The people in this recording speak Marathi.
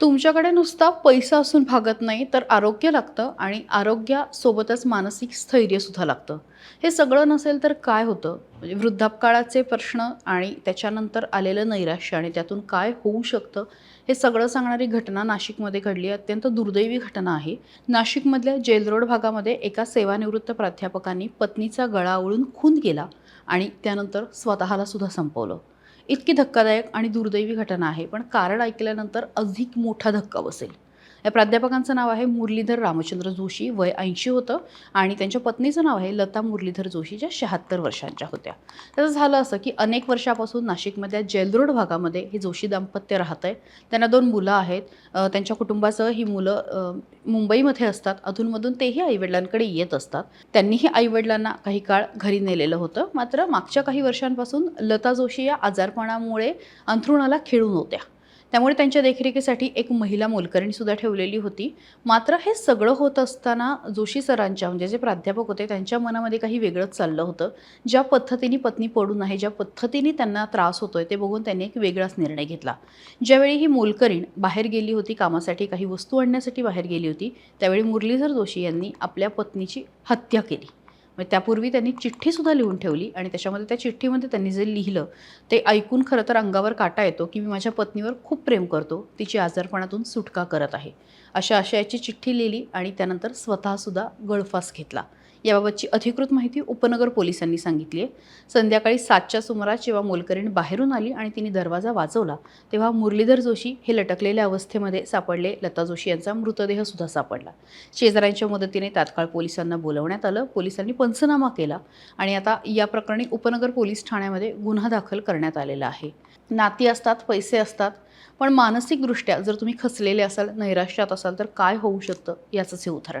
तुमच्याकडे नुसता पैसा असून भागत नाही तर आरोग्य लागतं आणि आरोग्यासोबतच मानसिक स्थैर्यसुद्धा लागतं. हे सगळं नसेल तर काय होतं? म्हणजे वृद्धापकाळाचे प्रश्न आणि त्याच्यानंतर आलेलं नैराश्य आणि त्यातून काय होऊ शकतं? हे सगळं सांगणारी घटना नाशिकमध्ये घडली अत्यंत दुर्दैवी घटना आहे. नाशिकमधल्या जेल रोड भागामध्ये एका सेवानिवृत्त प्राध्यापकांनी पत्नीचा गळा ओळून खून केला आणि त्यानंतर स्वतःला सुद्धा संपवलं. इतकी धक्कादायक आणि दुर्दैवी घटना आहे. पण कारण ऐकल्यानंतर अधिक मोठा धक्का बसेल. या प्राध्यापकांचं नाव आहे मुरलीधर रामचंद्र जोशी वय ऐंशी होतं आणि त्यांच्या पत्नीचं नाव आहे लता मुरलीधर जोशी ज्या शहात्तर वर्षांच्या होत्या. त्याचं झालं असं की अनेक वर्षापासून नाशिकमधल्या जेलरोड भागामध्ये हे जोशी दाम्पत्य राहत आहे त्यांना दोन मुलं आहेत. त्यांच्या कुटुंबासह ही मुलं मुंबईमध्ये असतात. अधूनमधून तेही आईवडिलांकडे येत असतात. त्यांनीही आईवडिलांना काही काळ घरी नेलेलं होतं. मात्र मागच्या काही वर्षांपासून लता जोशी या आजारपणामुळे अंथरुणाला खिळून होत्या. त्यामुळे त्यांच्या देखरेखीसाठी एक महिला मोलकरणीसुद्धा ठेवलेली होती. मात्र हे सगळं होत असताना जोशी सरांच्या म्हणजे जे प्राध्यापक होते त्यांच्या मनामध्ये काही वेगळंच चाललं होतं. ज्या पद्धतीने पत्नी पडून आहे ज्या पद्धतीने त्यांना त्रास होतोय ते बघून त्यांनी एक वेगळाच निर्णय घेतला. ज्यावेळी ही मोलकरीण बाहेर गेली होती कामासाठी काही वस्तू आणण्यासाठी बाहेर गेली होती त्यावेळी मुरलीधर जोशी यांनी आपल्या पत्नीची हत्या केली. मग त्यापूर्वी त्यांनी चिठ्ठीसुद्धा लिहून ठेवली आणि त्याच्यामध्ये त्या चिठ्ठीमध्ये त्यांनी जे लिहिलं ते ऐकून खरं तर अंगावर काटा येतो की मी माझ्या पत्नीवर खूप प्रेम करतो तिची आजारपणातून सुटका करत आहे. अशा आशयाची चिठ्ठी लिहिली आणि त्यानंतर स्वतःसुद्धा गळफास घेतला. याबाबतची अधिकृत माहिती उपनगर पोलिसांनी सांगितली आहे. संध्याकाळी सातच्या सुमारास जेव्हा मोलकरीण बाहेरून आली आणि तिने दरवाजा वाजवला तेव्हा मुरलीधर जोशी हे लटकलेल्या अवस्थेमध्ये सापडले. लता जोशी यांचा मृतदेहसुद्धा सापडला. शेजाऱ्यांच्या मदतीने तात्काळ पोलिसांना बोलवण्यात आलं. पोलिसांनी पंचनामा केला आणि आता या प्रकरणी उपनगर पोलीस ठाण्यामध्ये गुन्हा दाखल करण्यात आलेला आहे. नाती असतात पैसे असतात पण मानसिकदृष्ट्या जर तुम्ही खचलेले असाल नैराश्यात असाल तर काय होऊ शकतं याचंच हे उदाहरण.